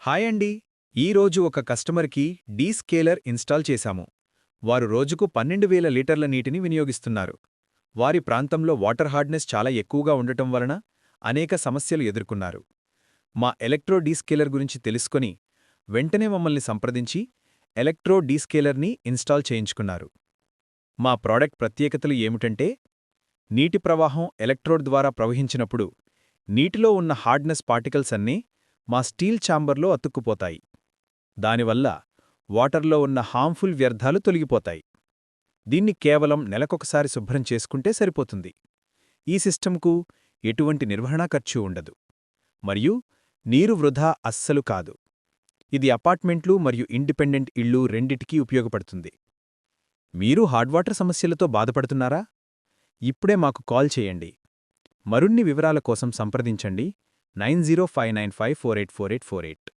Hi అండి. ఈరోజు ఒక కస్టమర్కి డీ స్కేలర్ ఇన్స్టాల్ చేశాము. వారు రోజుకు పన్నెండు వేల లీటర్ల నీటిని వినియోగిస్తున్నారు. వారి ప్రాంతంలో వాటర్ హార్డ్నెస్ చాలా ఎక్కువగా ఉండటం వలన అనేక సమస్యలు ఎదుర్కొన్నారు. మా ఎలక్ట్రో డీస్కేలర్ గురించి తెలుసుకొని వెంటనే మమ్మల్ని సంప్రదించి ఎలక్ట్రో డీస్కేలర్ని ఇన్స్టాల్ చేయించుకున్నారు. మా ప్రాడక్ట్ ప్రత్యేకతలు ఏమిటంటే నీటి ప్రవాహం ఎలక్ట్రోడ్ ద్వారా ప్రవహించినప్పుడు నీటిలో ఉన్న హార్డ్నెస్ పార్టికల్స్ అన్నీ మా స్టీల్ ఛాంబర్లో అతుక్కుపోతాయి. దానివల్ల వాటర్లో ఉన్న హార్మ్ఫుల్ వ్యర్థాలు తొలగిపోతాయి. దీన్ని కేవలం నెలకొకసారి శుభ్రం చేసుకుంటే సరిపోతుంది. ఈ సిస్టంకు ఎటువంటి నిర్వహణా ఖర్చు ఉండదు. మరియు నీరు వృధా అస్సలు కాదు. ఇది అపార్ట్మెంట్లు మరియు ఇండిపెండెంట్ ఇళ్ళు రెండిటికీ ఉపయోగపడుతుంది. మీరు హార్డ్వాటర్ సమస్యలతో బాధపడుతున్నారా? ఇప్పుడే మాకు కాల్ చేయండి. మరిన్ని వివరాల కోసం సంప్రదించండి. nine zero five nine five four eight four eight four eight.